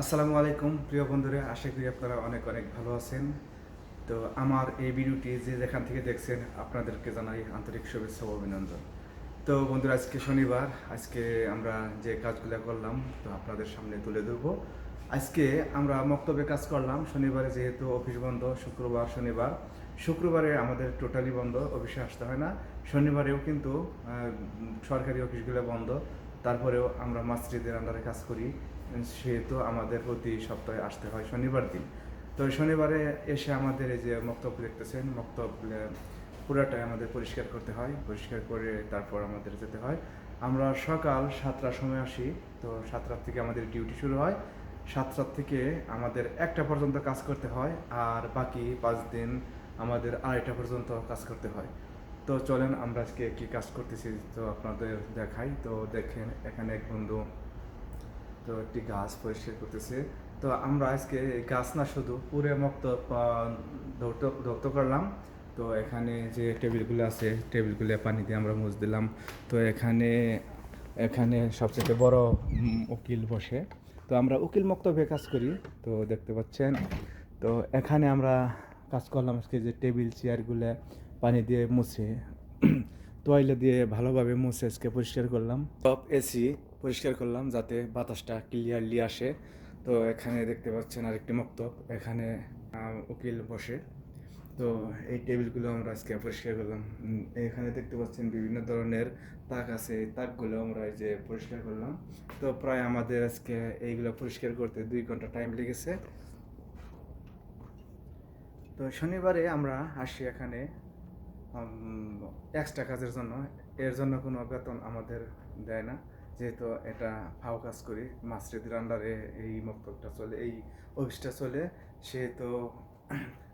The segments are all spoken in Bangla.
আসসালামু আলাইকুম, প্রিয় বন্ধুরা, আশা করি আপনারা অনেক অনেক ভালো আছেন। তো আমার এই ভিডিওটি যে যেখান থেকে দেখছেন, আপনাদেরকে জানাই আন্তরিক শুভেচ্ছা অভিনন্দন। তো বন্ধুরা, আজকে শনিবার, আজকে আমরা যে কাজগুলো করলাম, তো আপনাদের সামনে তুলে ধরবো। আজকে আমরা মক্তবে কাজ করলাম, শনিবারে যেহেতু অফিস বন্ধ, শুক্রবার শনিবার। শুক্রবারে আমাদের টোটালি বন্ধ, অফিসে আসতে হয় না। শনিবারেও কিন্তু সরকারি অফিসগুলো বন্ধ। তারপরেও আমরা মাসজিদের আন্ডারে কাজ করি। সেহেতু আমাদের প্রতি সপ্তাহে আসতে হয় শনিবার দিন। তো শনিবারে এসে আমাদের এই যে মক্তব দেখতেছেন, মক্তব পুরাটাই আমাদের পরিষ্কার করতে হয়। পরিষ্কার করে তারপর আমাদের যেতে হয়। আমরা সকাল সাতটার সময় আসি, তো সাতটার থেকে আমাদের ডিউটি শুরু হয়। সাতটার থেকে আমাদের একটা পর্যন্ত কাজ করতে হয় আর বাকি পাঁচ দিন আমাদের আড়াইটা পর্যন্ত কাজ করতে হয়। তো চলেন আমরা আজকে কি কাজ করতেছি তো আপনাদের দেখাই। তো দেখেন, এখানে এক বন্ধু তো একটি গাছ পরিষ্কার করতেছে। তো আমরা আজকে গাছ না শুধু পুরে মুক্ত ধৌত করলাম। তো এখানে যে টেবিলগুলো আছে, টেবিলগুলো পানি দিয়ে আমরা মুছ দিলাম। তো এখানে এখানে সবচেয়ে বড় উকিল বসে। তো আমরা উকিল মক্তবে কাজ করি, তো দেখতে পাচ্ছেন। তো এখানে আমরা কাজ করলাম আজকে যে টেবিল, চেয়ারগুলো পানি দিয়ে মুছে। তোয়াইলে দিয়ে ভালোভাবে মুছে আজকে পরিষ্কার করলাম। টপ এসি পরিষ্কার করলাম যাতে বাতাসটা ক্লিয়ারলি আসে। তো এখানে দেখতে পাচ্ছেন আরেকটি মক্তব, এখানে উকিল বসে। তো এই টেবিলগুলো আমরা আজকে পরিষ্কার করলাম। এখানে দেখতে পাচ্ছেন বিভিন্ন ধরনের তাক আছে। এই তাকগুলো আমরা এই যে পরিষ্কার করলাম। তো প্রায় আমাদের আজকে এইগুলো পরিষ্কার করতে দুই ঘণ্টা টাইম লেগেছে। তো শনিবারে আমরা আসি এখানে এক্সট্রা কাজের জন্য। এর জন্য কোনো বেতন আমাদের দেয় না। যেহেতু এটা ফাও কাজ করি মাসজিদের আন্ডারে এই মক্তবটা চলে, এই অফিসটা চলে, সেহেতু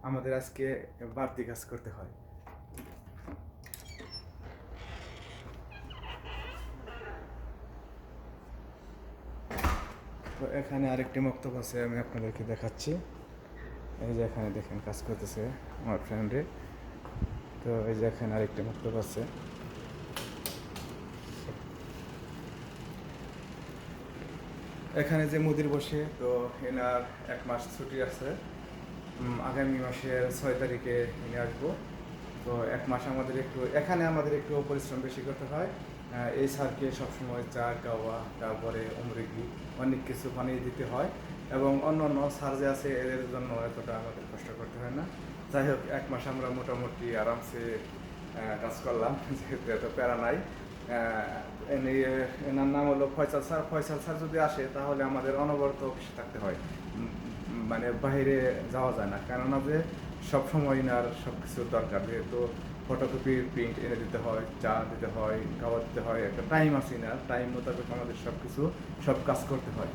আমাদের আজকে বাড়তি কাজ করতে হয়। তো এখানে আরেকটি মক্তব আছে, আমি আপনাদেরকে দেখাচ্ছি। এই যে এখানে দেখেন, কাজ করতেছে আমার ফ্রেন্ডে তো এই যে এখানে আরেকটি মক্তব আছে। এখানে যে মুদির বসে, তো এনার এক মাস ছুটি আছে। আগামী মাসের ছয় তারিখে নিয়ে আসব। তো এক মাস আমাদের একটু, এখানে আমাদের একটু পরিশ্রম বেশি করতে হয়। এই সারকে সবসময় চা গাওয়া তারপরে অমৃগি অনেক কিছু বানিয়ে দিতে হয় এবং অন্য অন্য স্যার যে আছে, এদের জন্য এতটা আমাদের কষ্ট করতে হয় না। যাই হোক, এক মাস আমরা মোটামুটি আরামসে কাজ করলাম, যেহেতু এত প্যারা নাই। এনে- এনার নাম হলো ফয়সাল স্যার। ফয়সাল স্যার যদি আসে, তাহলে আমাদের অনবরত অফিসে থাকতে হয়। মানে বাইরে যাওয়া যায় না। কেননা যে সবসময় ইনার সব কিছু দরকার। যেহেতু ফটোকপি প্রিন্ট এনে দিতে হয়, চা দিতে হয়, খাওয়া দিতে হয়, একটা টাইম আছে ইনার টাইম মোতাবেক আমাদের সব কিছু সব কাজ করতে হয়।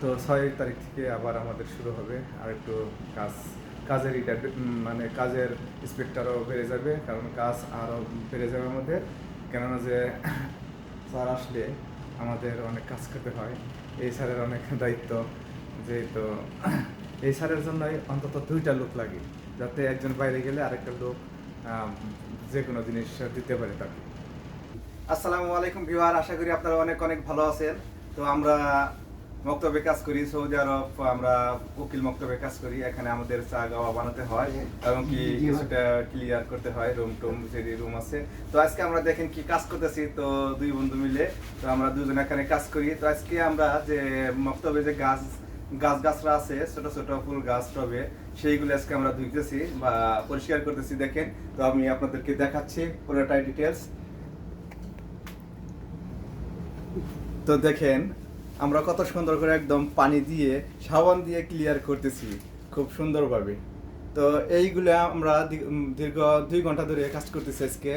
তো ছয় তারিখ থেকে আবার আমাদের শুরু হবে। আর একটু কাজ, কাজের মানে কাজের স্পেক্টারও বেড়ে যাবে। কারণ কাজ আরও বেড়ে যাবে আমাদের। কেননা যে স্যার আসলে আমাদের অনেক কাজ করতে হয়। এই স্যারের অনেক দায়িত্ব। যেহেতু এই স্যারের জন্যই অন্তত দুইটা লোক লাগে, যাতে একজন বাইরে গেলে আরেকটা লোক যে কোনো জিনিস দিতে পারে তাকে। আসসালামু আলাইকুম ভিউয়ার, আশা করি আপনারা অনেক অনেক ভালো আছেন। তো আমরা মক্তবে কাজ করি সৌদি আরব আমরা উকিল মক্তবে কাজ করি। এখানে আমাদের চা গাওয়া বানাতে হয় এবং কি কিছুটা ক্লিয়ার করতে হয় রুম টুম যে রুম আছে। তো আজকে আমরা দেখেন কি কাজ করতেছি তো দুই বন্ধু মিলে। তো আমরা দুজন এখানে কাজ করি। তো আজকে আমরা যে মক্তবে যে গাছ গাছ গাছরা আছে ছোট ছোট ফুল গাছ টবে সেইগুলো আজকে আমরা ধুইতেছি বা পরিষ্কার করতেছি দেখেন। তো আমি আপনাদেরকে দেখাচ্ছি পুরোটাই ডিটেলস তো দেখেন আমরা কত সুন্দর করে একদম পানি দিয়ে, সাবান দিয়ে ক্লিয়ার করতেছি, খুব সুন্দরভাবে। তো এইগুলো আমরা দীর্ঘ দুই ঘণ্টা ধরে কাজ করতেছি আজকে।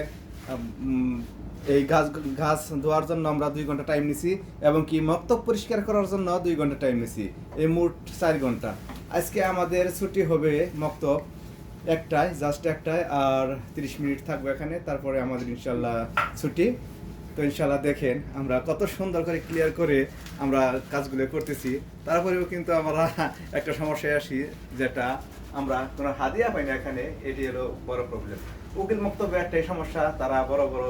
এই গাছ গাছ ধোয়ার জন্য আমরা দুই ঘণ্টা টাইম নিছি এবং কি মক্তব পরিষ্কার করার জন্য দুই ঘণ্টা টাইম নিছি, এই মোট চার ঘণ্টা। আজকে আমাদের ছুটি হবে মক্তব একটায় জাস্ট একটায়, আর তিরিশ মিনিট থাকব এখানে, তারপরে আমাদের ইনশাল্লাহ ছুটি। তো ইনশাল্লাহ দেখেন আমরা কত সুন্দর করে ক্লিয়ার করে আমরা কাজগুলো করতেছি। তারপরেও কিন্তু আমরা একটা সমস্যায় আসি, যেটা আমরা কোনো হাদিয়া পাই না এখানে, এটি হলো বড় প্রবলেম উকিল মুক্তব্য একটাই সমস্যা, তারা বড় বড়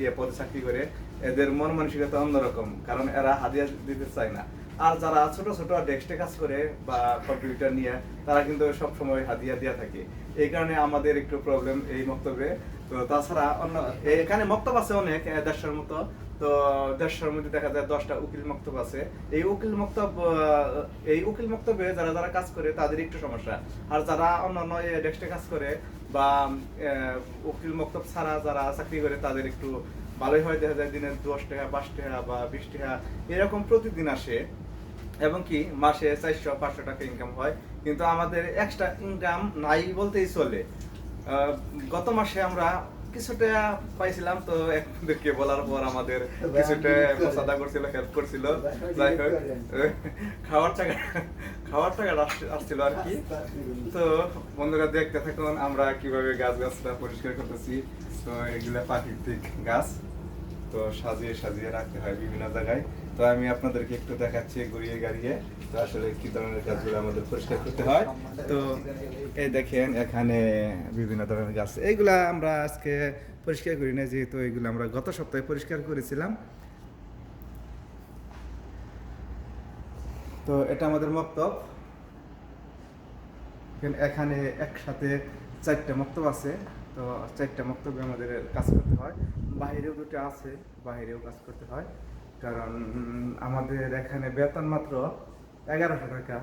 ইয়ে পদে চাকরি করে, এদের মন মানসিকতা অন্যরকম, কারণ এরা হাদিয়া দিতে চায় না। আর যারা ছোট ছোট ডেস্কে কাজ করে বা কম্পিউটার নিয়ে, তারা কিন্তু সব সময় হাদিয়া দিয়া থাকে। এই কারণে আমাদের একটু প্রবলেম এই মক্তবে তো তাছাড়া অন্য এখানে মক্তব আছে অনেক দেড়শোর মতো। তো দেড়শোর মধ্যে দেখা যায় দশটা উকিল মক্তব আছে। এই উকিল মক্তব এই উকিল মক্তবে যারা যারা কাজ করে তাদের একটু সমস্যা। আর যারা অন্যান্য ডেস্কে কাজ করে বা উকিল মক্তব ছাড়া যারা চাকরি করে তাদের একটু ভালোই হয়। দেখা যায় দিনে দশ টাকা পাঁচ টাকা বা বিশ টাকা এরকম প্রতিদিন আসে। এবং কি, মাসে চারশো, পাঁচশো টাকা ইনকাম হয়। কিন্তু আমাদের এক্সট্রা ইনকাম নাই বলতেই চলে। গত মাসে আমরা কিছুটা পাইছিলাম তো একজনকে বলার পর আমাদের কিছুটা প্রসাদা করছিল হেল্প করছিল। যাই হোক খাওয়ার টাকা খাওয়ার টাকা আসছিল আর কি। তো বন্ধুরা দেখতে থাকুন আমরা কীভাবে গাছ গাছটা পরিষ্কার করতেছি। তো এগুলা প্রাকৃতিক গাছ তো সাজিয়ে সাজিয়ে রাখতে হয় বিভিন্ন জায়গায়। তো আমি আপনাদেরকে একটু দেখাচ্ছি গড়িয়ে গাড়িয়ে। আসলে কি ধরনের গাছগুলো আমাদের পরিষ্কার করতে হয়? তো এই দেখেন, এখানে বিভিন্ন ধরনের গাছ। এইগুলা আমরা আজকে পরিষ্কার করি না যেহেতু এগুলো আমরা গত সপ্তাহে পরিষ্কার করেছিলাম। তো এটা আমাদের মক্তব। এখানে- একসাথে চারটা মক্তব আছে। তো চারটা মক্তবে আমাদের কাজ করতে হয়। বাইরেও দুটো আছে, বাইরেও কাজ করতে হয়। কারণ আমাদের এখানে বেতন মাত্র এগারোশো টাকা।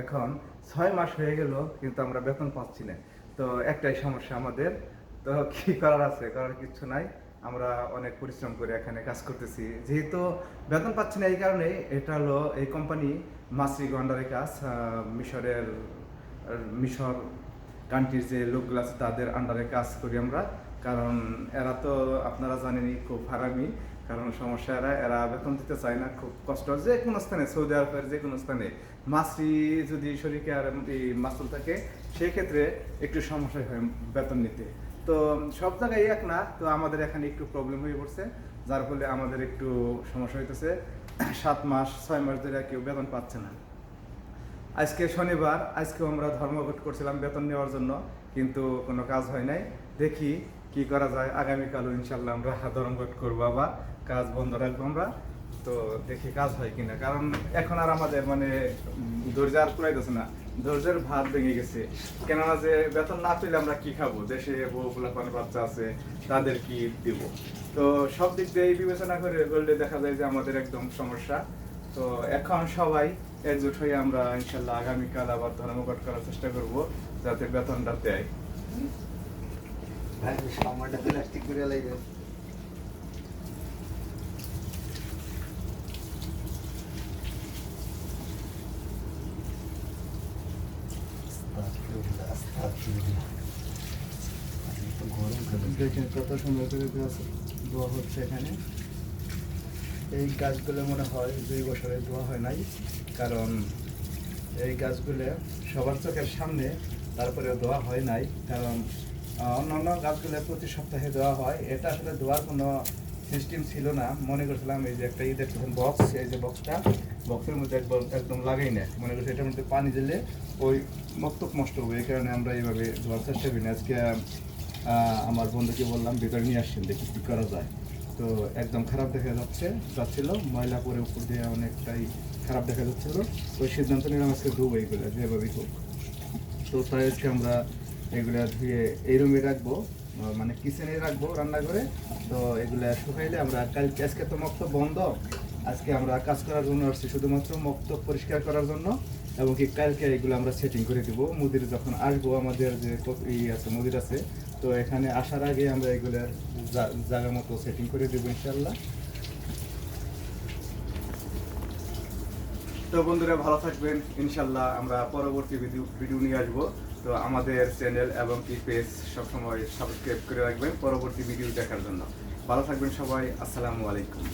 এখন ছয় মাস হয়ে গেল, কিন্তু আমরা বেতন পাচ্ছি না তো একটাই সমস্যা আমাদের। তো কি করার আছে? করার কিছু নাই। আমরা অনেক পরিশ্রম করে এখানে কাজ করতেছি। যেহেতু বেতন পাচ্ছি না এই কারণে, এটা হলো এই কোম্পানি মাসিক আন্ডারে কাজ মিশরের মিশর কান্ট্রির যে লোকগুলো আছে, তাদের আন্ডারে কাজ করি আমরা। কারণ এরা তো আপনারা জানেনই, খুব হারামি। কারণ সমস্যা, এরা এরা বেতন দিতে চায় না, খুব কষ্ট। যে কোনো স্থানে, সৌদি আরবের যে কোনো স্থানে। মাসি যদি শরীরে আর এই মাসুল থাকে সেই ক্ষেত্রে একটু সমস্যা হয় বেতন নিতে। তো সব জায়গায় এক না, তো আমাদের এখানে একটু প্রবলেম হয়ে পড়ছে। যার ফলে আমাদের একটু সমস্যা হইতেছে। সাত মাস, ছয় মাস ধরে কেউ বেতন পাচ্ছে না। আজকে শনিবার আজকে আমরা ধর্মঘট করছিলাম বেতন নেওয়ার জন্য, কিন্তু কোনো কাজ হয় নাই। দেখি কি করা যায়? আগামীকালও ইনশাল্লাহ আমরা ধর্মঘট করব, আবার কাজ বন্ধ রাখব আমরা। তো দেখি কাজ হয় কিনা। কারণ এখন আর আমাদের মানে ধৈর্য আর কুলাইতেছে না। ধৈর্যের ভাত ভেঙে গেছে। কেননা যে বেতন না পেলে আমরা কি খাব? দেশে বউ পোলাপানের বাচ্চা আছে, তাদের কি দিব? তো সব দিক দিয়ে বিবেচনা করে বললে দেখা যায় যে আমাদের একদম সমস্যা। তো এখন সবাই একজোট হয়ে আমরা ইনশাল্লাহ আগামীকাল আবার ধর্মঘট করার চেষ্টা করব, যাতে বেতনটা দেয়। কত সুন্দর করে দোয়া হচ্ছে এখানে। এই গাছগুলো মনে হয় দুই বছরে দোয়া হয় নাই, কারণ এই গাছগুলো সবার চোখের সামনে তারপরে দোয়া হয় নাই, কারণ অন্যান্য গাছগুলো প্রতি সপ্তাহে দেওয়া হয়। এটা আসলে দোয়ার কোনো সিস্টেম ছিল না। মনে করছিলাম এই যে একটা দেখছিলাম বক্স এই যে বক্সটা বক্সের মধ্যে একদম একদম লাগাই না মনে করছি এটার মধ্যে পানি দিলে ওই মক্তব নষ্ট হবে। এই কারণে আমরা এইভাবে ধোয়ার চেষ্টা করি না। আজকে আমার বন্ধুকে বললাম, ভিতরে নিয়ে আসছেন দেখি কী করা যায়। তো একদম খারাপ দেখা যাচ্ছে, যাচ্ছিল। ময়লা পরে উপর দিয়ে অনেকটাই খারাপ দেখা যাচ্ছিল। তো সিদ্ধান্ত নিলাম আজকে ধুবো এইগুলো যেভাবেই হোক। তো তাই আজকে আমরা এগুলা ধুয়ে এই রুমে রাখব মানে কিচেনে রাখব রান্না করে তো এগুলা শুকাইলে আমরা কালকে, আজকে তো মক্ত বন্ধ। আজকে আমরা কাজ করার জন্য আসছি শুধুমাত্র মক্ত পরিষ্কার করার জন্য, এবং কি কালকে এগুলো আমরা সেটিং করে দিব। মুদির যখন আসব, আমাদের যে ই আছে, মুদির আছে, তো এখানে আসার আগে আমরা এগুলো জায়গা মতো সেটিং করে দেবো ইনশাল্লাহ তো বন্ধুরা, ভালো থাকবেন। ইনশাল্লাহ আমরা পরবর্তী ভিডিও ভিডিও নিয়ে আসব। তো আমাদের চ্যানেল এবং কি পেজ সবসময় সাবস্ক্রাইব করে রাখবেন। পরবর্তী ভিডিও দেখার জন্য। ভালো থাকবেন সবাই। আসসালামু আলাইকুম।